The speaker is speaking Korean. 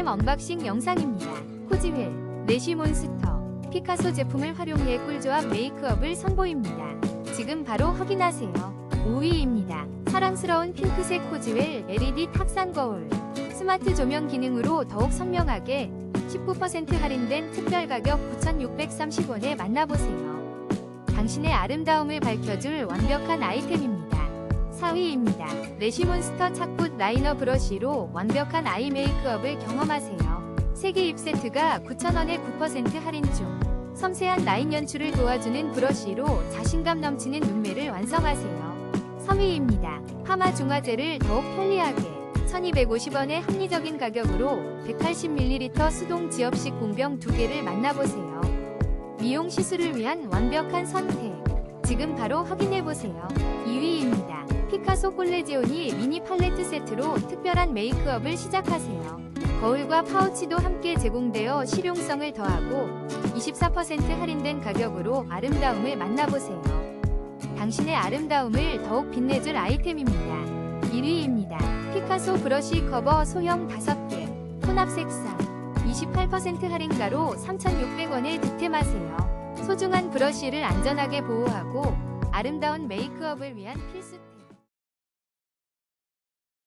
아이템 언박싱 영상입니다. 코지웰, 내쉬몬스터, 피카소 제품을 활용해 꿀조합 메이크업을 선보입니다. 지금 바로 확인하세요. 5위입니다. 사랑스러운 핑크색 코지웰 LED 탁상 거울. 스마트 조명 기능으로 더욱 선명하게 19% 할인된 특별 가격 9,630원에 만나보세요. 당신의 아름다움을 밝혀줄 완벽한 아이템입니다. 4위입니다. 레쉬몬스터 착붙 라이너 브러쉬로 완벽한 아이 메이크업을 경험하세요. 3개 입 세트가 9,000원에 9% 할인 중. 섬세한 라인 연출을 도와주는 브러쉬로 자신감 넘치는 눈매를 완성하세요. 3위입니다. 파마 중화제를 더욱 편리하게 1250원의 합리적인 가격으로 180ml 수동 지엽식 공병 2개를 만나보세요. 미용 시술을 위한 완벽한 선택. 지금 바로 확인해보세요. 2위입니다. 피카소 콜레지오니 미니 팔레트 세트로 특별한 메이크업을 시작하세요. 거울과 파우치도 함께 제공되어 실용성을 더하고 24% 할인된 가격으로 아름다움을 만나보세요. 당신의 아름다움을 더욱 빛내줄 아이템입니다. 1위입니다. 피카소 브러쉬 커버 소형 5개, 혼합 색상, 28% 할인가로 3,600원에 득템하세요. 소중한 브러쉬를 안전하게 보호하고 아름다운 메이크업을 위한 필수